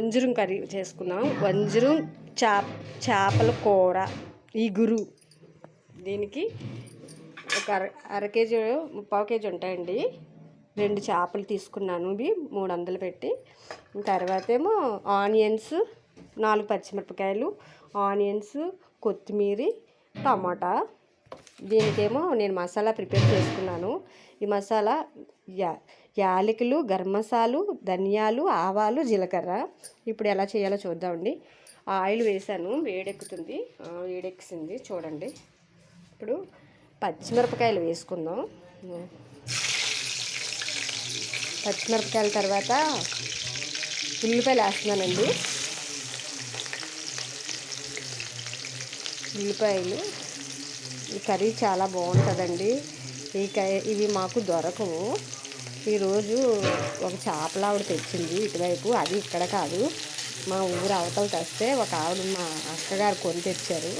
వంజరం curry చేసుకున్నాం వంజరం చేప చేపల కూర ఇగురు దీనికి ఒక అర అర కేజీ ముప్పావు కేజీ ఉంటాయండి. రెండు చేపలు తీసుకున్నాను. ఇవి మూడు వందలు పెట్టి. తర్వాత ఏమో ఆనియన్స్ నాలుగు పచ్చిమిరపకాయలు ఆనియన్స్ కొత్తిమీర టమాటా. దీనికేమో నేను మసాలా ప్రిపేర్ చేసుకున్నాను. ఈ మసాలా యా యాలకులు గరం మసాలు ధనియాలు ఆవాలు జీలకర్ర. ఇప్పుడు ఎలా చేయాలో చూద్దామండి ఆయిల్ వేసాను వేడెక్కుతుంది. వేడెక్కింది చూడండి. ఇప్పుడు పచ్చిమిరపకాయలు వేసుకుందాం. పచ్చిమిరపకాయల తర్వాత ఉల్లిపాయలు వేస్తున్నానండి. ఉల్లిపాయలు ఈ కర్రీ చాలా బాగుంటుందండి. ఈ ఇవి మాకు దొరకవు. ఈరోజు ఒక చేపల ఆవిడ తెచ్చింది ఇటువైపు. అది ఇక్కడ కాదు. మా ఊరు అవతల తెస్తే ఒక ఆవిడ మా అక్కగారు కొని తెచ్చారు.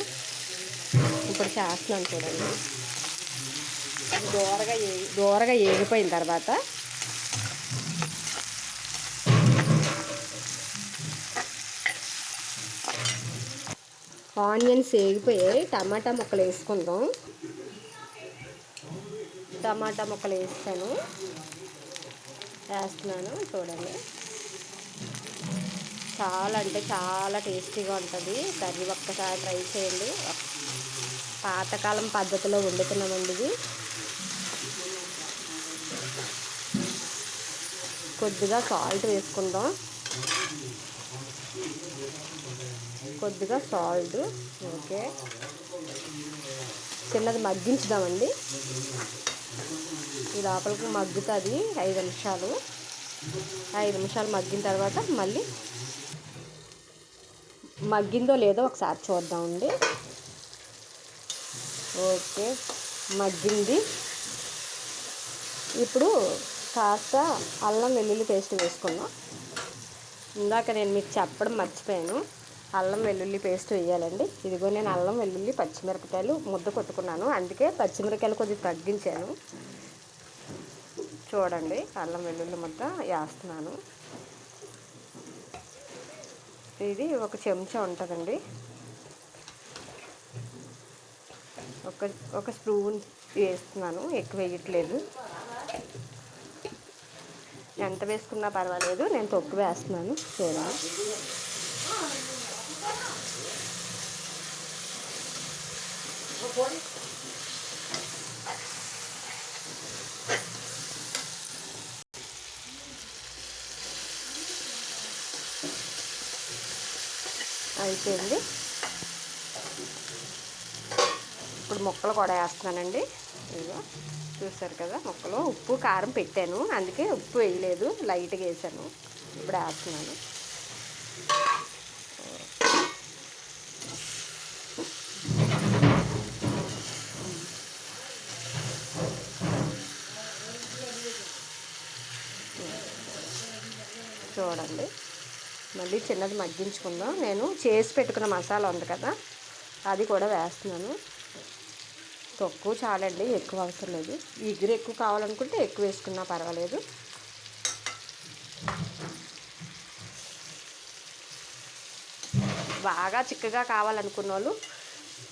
ఇప్పుడు చేస్తున్నాను చూడండి. దూరగా దూరగా ఏగిపోయిన తర్వాత ఆనియన్స్ వేగిపోయాయి. టమాటా ముక్కలు వేసుకుందాం. టమాటా ముక్కలు వేస్తాను. వేస్తున్నాను చూడండి. చాలా అంటే చాలా టేస్టీగా ఉంటుంది. కర్రీ ఒక్కసారి ట్రై చేయండి. పాతకాలం పద్ధతిలో వండుతున్నామండి ఇది. కొద్దిగా సాల్ట్ వేసుకుందాం. కొద్దిగా సాల్ట్ ఓకే. చిన్నది మగ్గించుదామండి. ఈ లోపలికి మగ్గుతుంది ఐదు నిమిషాలు. ఐదు నిమిషాలు మగ్గిన తర్వాత మళ్ళీ మగ్గిందో లేదో ఒకసారి చూద్దామండి. ఓకే మగ్గింది. ఇప్పుడు కాస్త అల్లం వెల్లుల్లి పేస్ట్ వేసుకున్నాం ఇందాక నేను మీకు చెప్పడం మర్చిపోయాను. అల్లం వెల్లుల్లి పేస్ట్ వేయాలండి. ఇదిగో నేను అల్లం వెల్లుల్లి పచ్చిమిరపకాయలు ముద్ద కొట్టుకున్నాను. అందుకే పచ్చిమిరపకాయలు కొద్దిగా తగ్గించాను. చూడండి అల్లం వెల్లుల్లి ముద్ద వేస్తున్నాను. ఇది ఒక చెంచా ఉంటుందండి. ఒక ఒక స్పూన్ వేస్తున్నాను. ఎక్కువ వేయట్లేదు. ఎంత వేసుకున్నా పర్వాలేదు. నేను తొక్కు వేస్తున్నాను. చూడండి. అయిపోయింది. ఇప్పుడు ముక్కలు కూడా వేస్తున్నానండి. ఇదిగో చూసారు కదా ముక్కలు. ఉప్పు కారం పెట్టాను. అందుకే ఉప్పు వేయలేదు. లైట్గా వేసాను. ఇప్పుడు వేస్తున్నాను. చూడండి. మళ్ళీ చిన్నది మగ్గించుకుందాం. నేను చేసి పెట్టుకున్న మసాలా ఉంది కదా అది కూడా వేస్తున్నాను. తక్కువ చాలండి ఎక్కువ అవసరం లేదు. ఇగురు ఎక్కువ కావాలనుకుంటే ఎక్కువ వేసుకున్నా పర్వాలేదు. బాగా చిక్కగా కావాలనుకున్న వాళ్ళు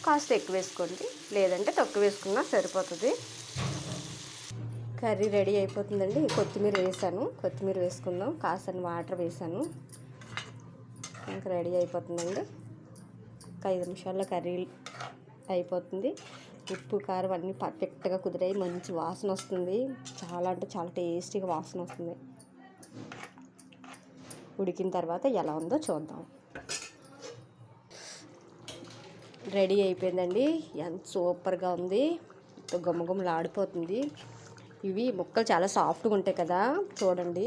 కాస్త ఎక్కువ వేసుకోండి. లేదంటే తక్కువ వేసుకున్నా సరిపోతుంది. కర్రీ రెడీ అయిపోతుందండి. కొత్తిమీర వేసాను. కొత్తిమీర వేసుకుందాం. కాసని వాటర్ వేసాను. ఇంకా రెడీ అయిపోతుందండి. ఒక ఐదు నిమిషాల్లో కర్రీ అయిపోతుంది. ఉప్పు కారం అన్నీ పర్ఫెక్ట్గా కుదిరాయి. మంచి వాసన వస్తుంది. చాలా అంటే చాలా టేస్టీగా వాసన వస్తుంది. ఉడికిన తర్వాత ఎలా ఉందో చూద్దాం. రెడీ అయిపోయిందండి. ఎంత సూపర్గా ఉంది. గుమ్మగుమ్మలాడిపోతుంది ఇవి ముక్కలు చాలా సాఫ్ట్గా ఉంటాయి కదా చూడండి.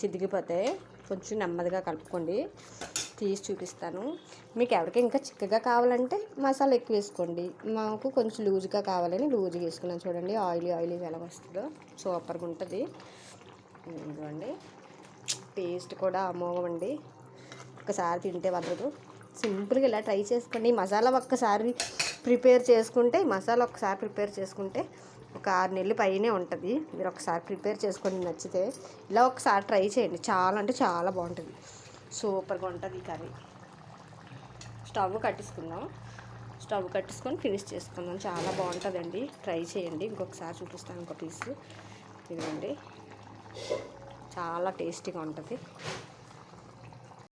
చిదిగిపోతే కొంచెం నెమ్మదిగా కలుపుకోండి. తీసి చూపిస్తాను. మీకు ఎవరికి ఇంకా చిక్కగా కావాలంటే మసాలా ఎక్కువ వేసుకోండి. మాకు కొంచెం లూజ్గా కావాలని లూజ్గా వేసుకున్నాను చూడండి. ఆయిలీ ఆయిలీ ఎలా వస్తుందో సూపర్గా ఉంటుంది. చూడండి టేస్ట్ కూడా అమోఘమండి ఒక్కసారి తింటే వదలదు. సింపుల్గా ఇలా ట్రై చేసుకోండి. మసాలా ఒక్కసారి ప్రిపేర్ చేసుకుంటే మసాలా ఒకసారి ప్రిపేర్ చేసుకుంటే ఒక ఆరు నెలలు పైనే ఉంటుంది. మీరు ఒకసారి ప్రిపేర్ చేసుకొని నచ్చితే ఇలా ఒకసారి ట్రై చేయండి. చాలా అంటే చాలా బాగుంటుంది. సూపర్గా ఉంటుంది ఈ కర్రీ. స్టవ్ కట్టించుకుందాం స్టవ్ కట్టించుకొని ఫినిష్ చేసుకుందాం. చాలా బాగుంటుందండి. ట్రై చేయండి. ఇంకొకసారి చూపిస్తాను ఇంకో పీస్. ఇదిగోండి. చాలా టేస్టీగా ఉంటుంది.